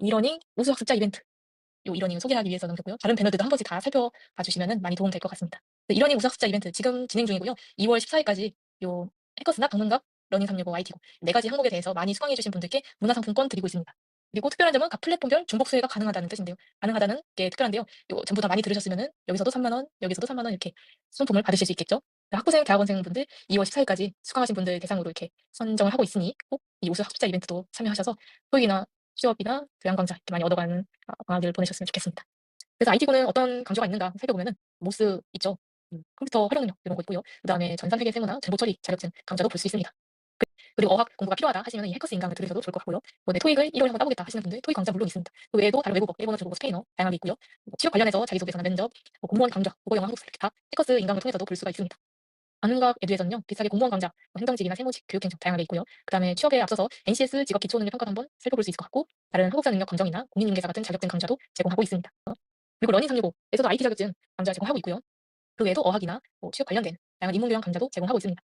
이러닝 우수 학 습자 이벤트 요 이러닝을 소개하기 위해서 남겼고요. 다른 배너들도 한 번씩 다 살펴봐 주시면은 많이 도움 될 것 같습니다. 네 이러닝 우수 학 습자 이벤트 지금 진행 중이고요. 2월 14 일까지 요 해커스나 방문각 러닝 365 YT고 4 가지 항목에 대해서 많이 수강해 주신 분들께 문화상품권 드리고 있습니다. 그리고 특별한 점은 각 플랫폼별 중복 수혜가 가능하다는 뜻인데요. 가능하다는 게 특별한데요. 요 전부 다 많이 들으셨으면은 여기서도 30,000 원, 여기서도 30,000원 이렇게 수강품을 받으실 수 있겠죠. 학부생, 대학원생 분들 2월 14 일까지 수강하신 분들 대상으로 이렇게 선정을 하고 있으니 꼭 이 우수 학습자 이벤트도 참여하셔서 토익이나 취업이나 교양 강좌 이렇게 많이 얻어가는 어 방학을 보내셨으면 좋겠습니다. 그래서 IT고는 어떤 강좌가 있는가 살펴보면은 모스 있죠. 음 컴퓨터 활용 능력 이런 거 있고요. 그 다음에 전산 회계 세무나 정보 처리 자격증 강좌도 볼 수 있습니다. 그 그리고 어학 공부가 필요하다 하시면은 이 해커스 인강을 들으셔도 좋을 것 같고요. 이번에 토익을 1 월에 한번 따보겠다 하시는 분들 토익 강좌 물론 있습니다. 그 외에도 다른 외국어, 일본어, 중국어, 스페인어 다양하게 있고요. 뭐 취업 관련해서 자기소개서나 면접, 뭐 공무원 강좌, 국어, 영어, 한국사 이렇게 다 해커스 인강을 통해서도 볼 수가 있습니다. 아는각 에듀에서는요. 비슷하게 공무원 강좌, 뭐 행정직이나 세무직, 교육행정 다양하게 있고요. 그 다음에 취업에 앞서서 NCS 직업 기초 능력 평가도 한번 살펴볼 수 있을 것 같고 다른 한국사 능력 검정이나 공인중개사 같은 자격증 강좌도 제공하고 있습니다. 그리고 러닝 365에서도 IT 자격증 강좌 제공하고 있고요. 그 외에도 어학이나 뭐 취업 관련된 다양한 인문교양 강좌도 제공하고 있습니다.